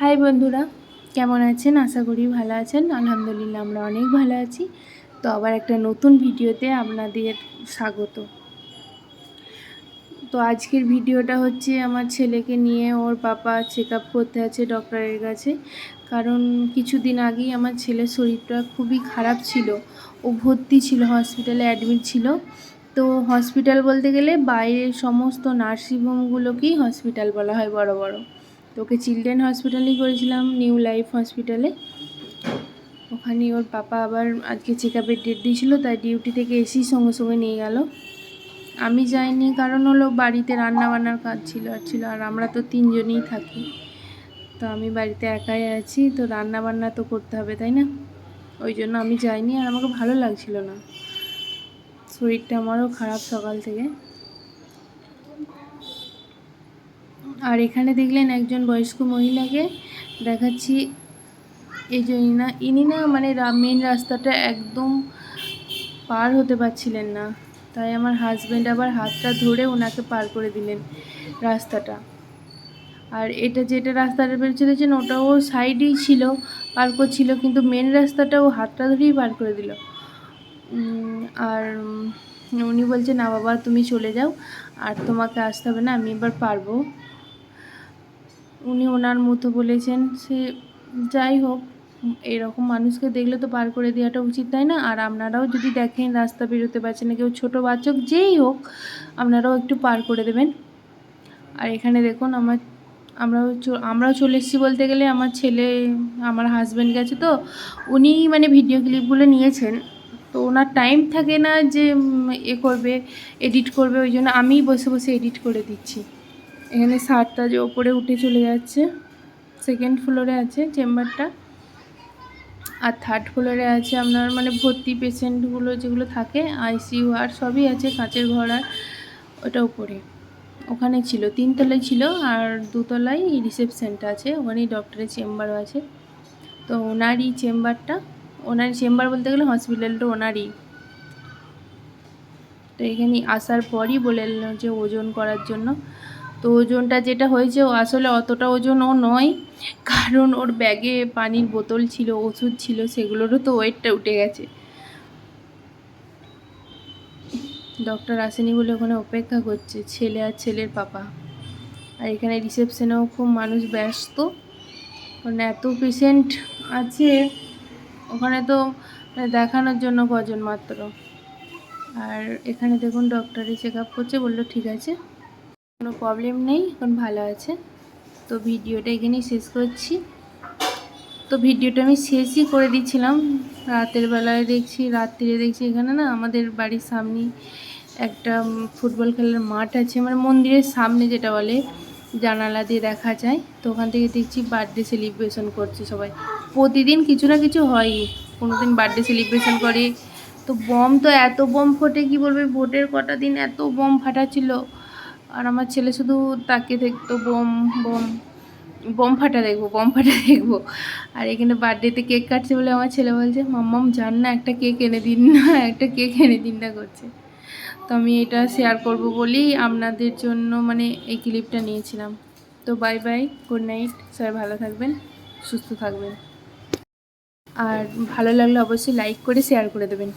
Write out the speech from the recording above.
High বন্ধুরা, কেমন আছেন? আশা করি ভালো আছেন। আলহামদুলিল্লাহ, আমরা অনেক ভালো আছি। তো আবার একটা নতুন ভিডিওতে আপনাদের স্বাগত। তো আজকের ভিডিওটা হচ্ছে আমার ছেলেকে নিয়ে, ওর পাপা চেক আপ করতে আছে ডক্টরের কাছে। কারণ কিছুদিন আগেই আমার ছেলের শরীরটা খুবই খারাপ ছিল। ও ভর্তি ছিল, হসপিটালে অ্যাডমিট ছিল। তো হসপিটাল বলতে গেলে বাইরের সমস্ত নার্সিংহোমগুলোকেই হসপিটাল বলা হয় বড় বড়। তো ওকে চিলড্রেন হসপিটালেই করেছিলাম, নিউ লাইফ হসপিটালে। ওখানে ওর পাপা আবার আজকে চেক আপের ডেট দিয়েছিল, তাই ডিউটি থেকে এসেই সঙ্গে সঙ্গে নিয়ে গেল। আমি যাইনি কারণ হলো বাড়িতে রান্না বান্নার কাজ ছিল আর ছিল, আর আমরা তো তিনজনই থাকি। তো আমি বাড়িতে একাই আছি, তো রান্না বান্না তো করতে হবে, তাই না? ওই জন্য আমি যাইনি আর আমাকে ভালো লাগছিল না। শরীরটা আমারও খারাপ সকাল থেকে। আর এখানে দেখলেন একজন বয়স্ক মহিলাকে। দেখাচ্ছি এই যে ইনা, ইনি না মানে মেন রাস্তাটা একদম পার হতে পারছিলেন না। তাই আমার হাজব্যান্ড আবার হাতটা ধরে ওনাকে পার করে দিলেন রাস্তাটা। আর এটা যেটা রাস্তাটা বেরোচ্ছে দেখছেন ওটাও সাইডেই ছিল, পার করছিল, কিন্তু মেন রাস্তাটা ও হাতটা ধরেই পার করে দিল। আর উনি বলছে, না বাবা, তুমি চলে যাও, আর তোমাকে আসতে হবে না, আমি এবার পারব। উনি ওনার মতো বলেছেন, সে যাই হোক, এরকম মানুষকে দেখলে তো পার করে দেওয়াটা উচিত, তাই না? আর আপনারাও যদি দেখেন রাস্তা বেরোতে পারছেন না, কেউ ছোটো বাচ্চা যেই হোক, আপনারাও একটু পার করে দেবেন। আর এখানে দেখুন, আমার, আমরাও আমরাও চলে এসেছি বলতে গেলে, আমার ছেলে, আমার হাজব্যান্ড গেছে তো, উনি মানে ভিডিও ক্লিপগুলো নিয়েছেন। তো ওনার টাইম থাকে না যে এ করবে এডিট করবে, ওই জন্য আমিই বসে বসে এডিট করে দিচ্ছি। এখানে সারটা যে ওপরে উঠে চলে যাচ্ছে সেকেন্ড ফ্লোরে আছে চেম্বারটা আর থার্ড ফ্লোরে আছে আপনার মানে ভর্তি পেশেন্টগুলো যেগুলো থাকে আইসিইউ আর সবই আছে, কাঁচের ঘর আর ওটা উপরে ওখানে ছিল, তিনতলায় ছিল আর দুতলায় রিসেপশনটা আছে ওখানেই ডক্টরের চেম্বারও আছে। তো ওনারই চেম্বারটা ওনারই চেম্বার বলতে গেলে হসপিটালটা ওনারই। তো এখানে আসার পরই বলে যে ওজন করার জন্য। তো ওজনটা যেটা হয়েছে, ও আসলে অতটা ওজন ও নয়। কারণ ওর ব্যাগে পানির বোতল ছিল, ওষুধ ছিল, সেগুলোরও তো ওয়েটটা উঠে গেছে। ডক্টর আসেনি বলে ওখানে অপেক্ষা করছে, ছেলে আর ছেলের পাপা। আর এখানে রিসেপশনেও খুব মানুষ ব্যস্ত। কারণ এত পেশেন্ট আছে, ওখানে তো দেখানোর জন্য কজন মাত্র। আর এখানে দেখুন ডক্টরে চেক আপ করছে, বলল, ঠিক আছে। কোনো প্রবলেম নেই, এখন ভালো আছে। তো ভিডিওটা এখানেই শেষ করছি। তো ভিডিওটা আমি শেষই করে দিচ্ছিলাম। রাতের বেলায় দেখছি, রাত্রিরে দেখছি এখানে না আমাদের বাড়ির সামনে একটা ফুটবল খেলার মাঠ আছে। মানে মন্দিরের সামনে যেটা বলে, জানালা দিয়ে দেখা যায়। তো ওখান থেকে দেখছি বার্থডে সেলিব্রেশন করছে সবাই। প্রতিদিন কিছু না কিছু হয়ই। কোনো দিন বার্থডে সেলিব্রেশন করে। তো বম তো এত বম ফোটে, কি বলবে? ভোটের কটা দিন এত বম ফাটাচ্ছিল। আর আমার ছেলে শুধু তাকে দেখতো, বোম বোম বোম ফাটা দেখব, বোম ফাটা দেখব। আর এখানে বার্থডেতে কেক কাটছে বলে আমার ছেলে বলছে, মাম্মাম, জান না একটা কেক এনে দিন না, একটা কেক এনে দিন না করছে। তো আমি এটা শেয়ার করব বলেই আপনাদের জন্য মানে এই ক্লিপটা নিয়েছিলাম। তো বাই বাই গুড নাইট সবাই ভালো থাকবেন, সুস্থ থাকবেন। আর ভালো লাগলে অবশ্যই লাইক করে শেয়ার করে দেবেন।